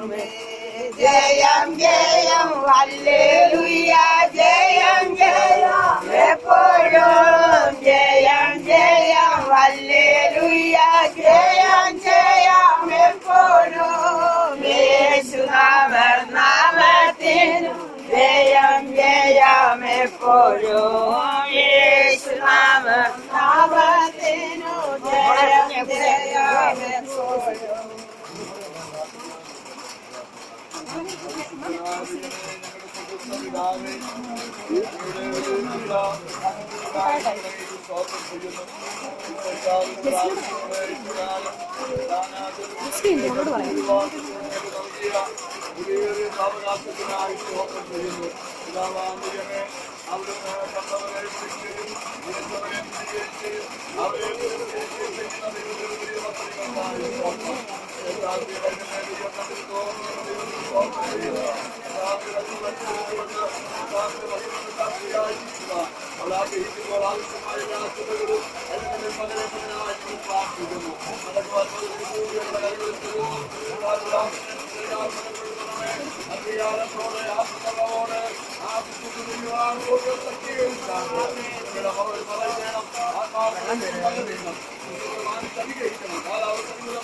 ஜெயம் ஜெயம் அல்லேலுயா ஜெயம் ஜெயம் எப்பொழுதும் ஜெயம் ஜெயம் அல்லேலுயா ஜெயம் ஜெயம் எப்பொழுதும் இயேசுநாதர் நாமத்தில் ஜெயம் ஜெயம் எப்பொழுதும் இயேசுநாதர் മുസ്ലിം സാവകാശത്തിനായി യോഗം ചെയ്യുന്നു പിതാവാന്തികനെ അവിടുന്ന് കണ്ടവരെ അവരെ ആത്മാവ് അനുഗ്രഹിക്കണം കാലാവസ്ഥ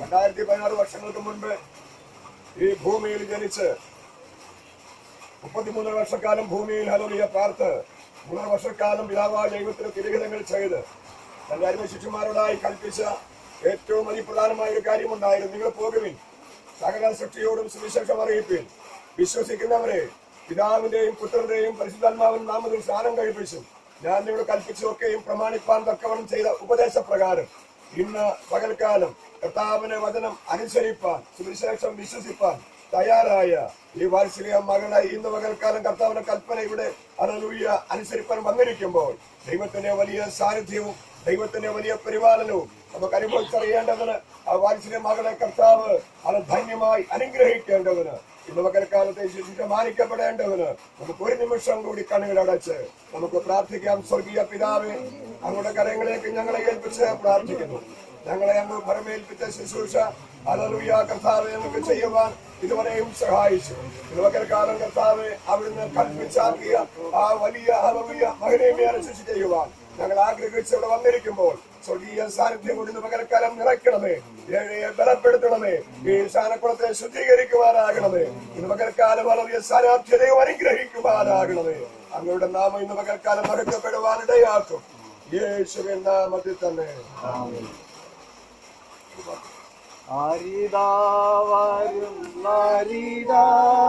രണ്ടായിരത്തി പതിനാറ് വർഷങ്ങൾക്ക് മുൻപ് ഈ ഭൂമിയിൽ ജനിച്ച് മുപ്പത്തിമൂന്ന് വർഷക്കാലം ഭൂമിയിൽ ഹലോലിയ പാർത്ത് മൂന്നര വർഷക്കാലം പിതാവായ ദൈവത്തിന് തിരുഹിതങ്ങൾ ചെയ്ത് തന്റെ അരുമ ശിശുമാരോടായി കൽപ്പിച്ച ഏറ്റവും അതിപ്രധാനമായ ഒരു കാര്യമുണ്ടായിരുന്നു. നിങ്ങൾ പോകുവിൻ. സകല സൃഷ്ടിയോടും സുവിശേഷം അറിയിപ്പിൻ. വിശ്വസിക്കുന്നവരെ പിതാവിന്റെയും പുത്രന്റെയും പരിശുദ്ധാത്മാവിൻ നാമത്തിൽ സ്നാനം കഴിപ്പിച്ചു ഞാൻ നിങ്ങളോട് കൽപ്പിച്ചതൊക്കെയും പ്രമാണിപ്പാൻ തക്കവണ്ണം ചെയ്ത ഉപദേശപ്രകാരം ഇന്ന് പകൽക്കാലം കർത്താവിന്റെ വചനം അനുസരിപ്പാൻ സുവിശേഷം വിശ്വസിപ്പാൻ തയ്യാറായ ഈ വാത്സല്യ മകളെ ഇന്ന് പകൽക്കാലം കർത്താവിന്റെ കൽപ്പന ഇവിടെ അനലൂയ അനുസരിപ്പാൻ വന്നിരിക്കുമ്പോൾ ദൈവത്തിന്റെ വലിയ സാന്നിധ്യവും ദൈവത്തിന്റെ വലിയ പരിപാലനവും നമുക്ക് അനുഭവിച്ചറിയേണ്ടതിന് ആ വാത്സല്യ മകളെ കർത്താവ് അത് ധന്യമായി അനുഗ്രഹിക്കേണ്ടതിന് ഇന്ന് പകൽക്കാലത്തെ ശിശുക്ക മാനിക്കപ്പെടേണ്ടതിന് നമുക്ക് ഒരു നിമിഷം കൂടി കണ്ണുകളടച്ച് നമുക്ക് പ്രാർത്ഥിക്കാം. സ്വർഗീയ പിതാവെ അങ്ങയുടെ കരങ്ങളിലേക്ക് ഞങ്ങളെ ഏൽപ്പിച്ച് പ്രാർത്ഥിക്കുന്നു. ഞങ്ങളെ അങ്ങ് ഭരമേൽപ്പിച്ച ശുശ്രൂഷ അലലുയ കർത്താവെ നമുക്ക് ചെയ്യുവാൻ ഇതുവരെയും സഹായിച്ചു കാലം കർത്താവ് അവിടുന്ന് കൽപ്പിച്ചാക്കിയ ആ വലിയ അളവിയ മകനേമയെ അനുസരിച്ച് ചെയ്യുവാൻ. ഞങ്ങൾ ആഗ്രഹിച്ച് ഇവിടെ വന്നിരിക്കുമ്പോൾ സ്വർഗീയ സാന്നിധ്യം കൊണ്ട് പകരക്കാലം നിറയ്ക്കണമേ. ഏഴയെ ബലപ്പെടുത്തണമേ. ഈ ശാനക്കുളത്തെ ശുദ്ധീകരിക്കുവാനാകണമേ. ഇന്ന് പകൽക്കാലം വളരെ സാരാധ്യതയും അനുഗ്രഹിക്കുവാനാകണമേ. അങ്ങയുടെ നാമം ഇന്ന് പകൽക്കാലം മറക്കപ്പെടുവാനിടയാക്കും. യേശുവിൻ നാമത്തിൽ തന്നെ. അരിതാവരും la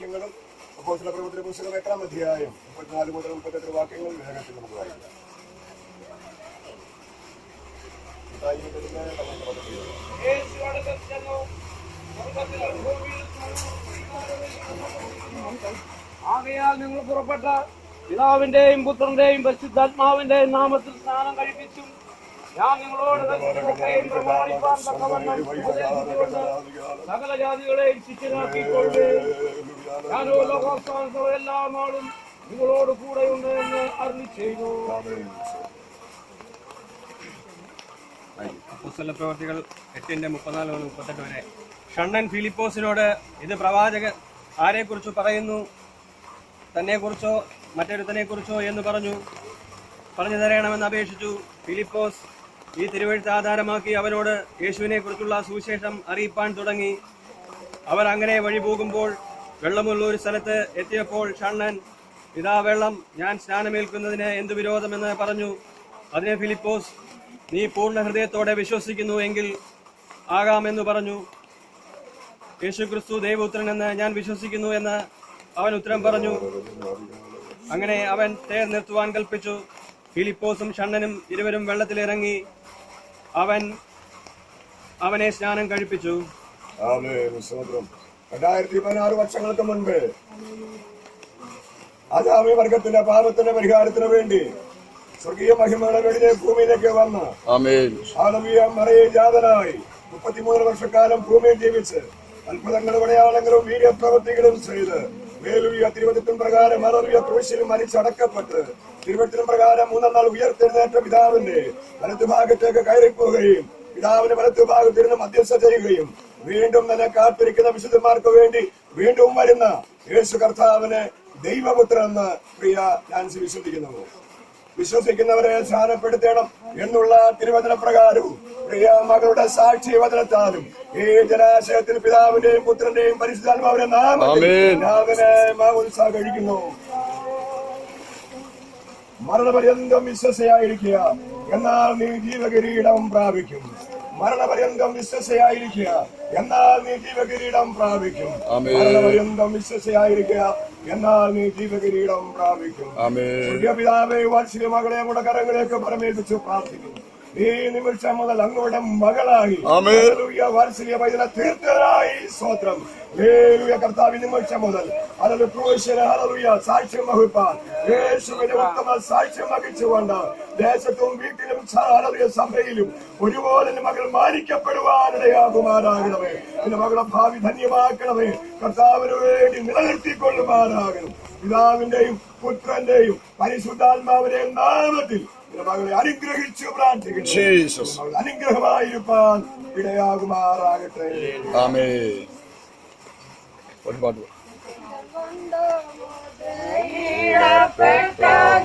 വാക്യങ്ങളും അപ്പോൾ ചില പ്രവൃത്തി പുസ്തകം എട്ടാം അധ്യായം മുപ്പത്തിനാല് മുതൽ മുപ്പത്തെട്ട് വാക്യങ്ങൾ വേഗത്തിൽ നമുക്ക് വായിക്കാം. ആകയാൽ നിങ്ങൾ പുറപ്പെട്ട പിതാവിന്റെയും പുത്രന്റെയും പരിശുദ്ധാത്മാവിന്റെയും നാമത്തിൽ സ്നാനം കഴിപ്പിച്ചും ഞാൻ നിങ്ങളോട് സകല ജാതികളെയും ശിഷ്യരാക്കിക്കൊണ്ട് ഞാനോ ലോകോത്സവങ്ങളോ എല്ലാ നാളും നിങ്ങളോട് കൂടെയുണ്ട് എന്ന് അറിഞ്ഞു ചെയ്തു. അപ്പുസ്വല പ്രവർത്തികൾ എട്ടിന്റെ മുപ്പത്തിനാല് മുതൽ മുപ്പത്തെട്ട് വരെ. ഷണ്ണൻ ഫിലിപ്പോസിനോട് ഇത് പ്രവാചകൻ ആരെക്കുറിച്ച് പറയുന്നു? തന്നെക്കുറിച്ചോ മറ്റൊരുത്തനെ കുറിച്ചോ എന്ന് പറഞ്ഞു. പറഞ്ഞു തരണമെന്ന് അപേക്ഷിച്ചു. ഫിലിപ്പോസ് ഈ തിരുവഴുത്ത് ആധാരമാക്കി അവനോട് യേശുവിനെ കുറിച്ചുള്ള സുവിശേഷം അറിയിപ്പാൻ തുടങ്ങി. അവർ അങ്ങനെ വഴി പോകുമ്പോൾ വെള്ളമുള്ള ഒരു സ്ഥലത്ത് എത്തിയപ്പോൾ ഷണ്ണൻ ഇതാ വെള്ളം ഞാൻ സ്നാനമേൽക്കുന്നതിന് എന്ത് വിരോധമെന്ന് പറഞ്ഞു. അതിനെ ഫിലിപ്പോസ് നീ പൂർണ ഹൃദയത്തോടെ വിശ്വസിക്കുന്നു എങ്കിൽ ആകാമെന്ന് പറഞ്ഞു. യേശുക്രിസ്തു ദൈവപുത്രനെന്ന് ഞാൻ വിശ്വസിക്കുന്നു എന്ന് അവൻ ഉത്തരം പറഞ്ഞു. അങ്ങനെ അവൻ തേർ നിർത്തുവാൻ കൽപ്പിച്ചു. ഫിലിപ്പോസും ഷണ്ണനും ഇരുവരും വെള്ളത്തിലിറങ്ങി അവൻ അവനെ സ്നാനം കഴിപ്പിച്ചു ആമേൻ. സ്തോത്രം. രണ്ടായിരത്തി പതിനാറ് വർഷങ്ങൾക്ക് മുൻപ് അജാമി വർഗത്തിന്റെ പാപത്തിന്റെ പരിഹാരത്തിന് വേണ്ടി സ്വർഗീയ മഹിമയുടെ വെളിയിലെ ഭൂമിയിലേക്ക് വന്ന് ആമേൻ ആലവിയ മറയെ ജാതനായി മുപ്പത്തിമൂന്ന് വർഷക്കാലം ഭൂമിയിൽ ജീവിച്ച് അത്ഭുതങ്ങളും അടയാളങ്ങളും വീര്യപ്രവൃത്തികളും ചെയ്ത് മേലുവിയ തിരുവനന്തപുരം പ്രകാരം മറവിയ ക്രൂശിൽ മരിച്ചടക്കപ്പെട്ട് തിരുവനന്തപുരം പ്രകാരം മൂന്നാം നാൾ ഉയർത്തെഴുന്നേറ്റ പിതാവിന്റെ വലത്തുഭാഗത്തേക്ക് കയറിപ്പോവുകയും പിതാവിന്റെ വലത്തുഭാഗത്തിരുന്ന് മധ്യസ്ഥ ചെയ്യുകയും വീണ്ടും തന്നെ കാത്തിരിക്കുന്ന വിശുദ്ധന്മാർക്ക് വേണ്ടി വീണ്ടും വരുന്ന യേശു കർത്താവിനെ ദൈവപുത്രൻ എന്ന് പ്രിയ ഞാൻ വിശ്വസിക്കുന്നു. വിശ്വസിക്കുന്നവരെ സ്ഥാനപ്പെടുത്തണം എന്നുള്ള തിരുവചന പ്രകാരവും പ്രിയ മകളുടെ സാക്ഷി വചനത്താലും ഈ ജലാശയത്തിൽ പിതാവിന്റെയും പുത്രന്റെയും പരിശുദ്ധാത്മാവിന്റെ മാമോദിസ കഴിക്കുന്നു മരണപര്യന്തം വിശ്വസയായിരിക്കുക. എന്നാൽ നീ ജീവകിരീടം പ്രാപിക്കും. മരണപര്യന്തം വിശ്വസയായിരിക്കുക. എന്നാൽ നീ ജീവകിരീടം പ്രാപിക്കും. മരണപര്യന്തം വിശ്വസയായിരിക്കുക. എന്നാൽ നീ ജീവകിരീടം പ്രാപിക്കും. ആമേൻ. സ്വർഗപിതാവേ വാത്സല്യ മകളെ നമ്മുടെ കരങ്ങളിലേക്ക് പരമേൽപ്പിച്ചു പ്രാർത്ഥിക്കുന്നു. ഈ നിമിഷം മുതൽ അങ്ങയുടെ മകളായി. വാത്സല്യ വൈദ്യന തീർത്ഥരായി. സ്വത്രം കർത്താവ് നിമിഷം മുതൽ. അതൊരു ക്രൂശിന് ഹല്ലേലൂയ, സാക്ഷ്യം വഹിപ്പാൻ. യേശുവിന്റെ ഉത്തമ സാക്ഷ്യം വഹിച്ചുകൊണ്ട് ദേശത്തും വീട്ടിലും ഹല്ലേലൂയ, സഭയിലും ഒരുപോലെ മകൾ മാനിക്കപ്പെടുവാനിടയാകുമാറാകണമേ എന്റെ മകളെ ഭാവി ധന്യമാക്കണമേ. കർത്താവിന് വേണ്ടി നിലനിർത്തിക്കൊള്ളുമാറാകണം. പിതാവിന്റെയും പുത്രന്റെയും പരിശുദ്ധാത്മാവിന്റെയും നാമത്തിൽ കൃപകളെ അനുഗ്രഹിച്ചു അനുഗ്രഹമായിരിക്കാൻ ഇടയാകുമാറാകട്ടെ. ആമേ ഒരു പാട്ട്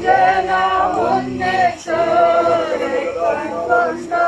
ജനമുന്നേ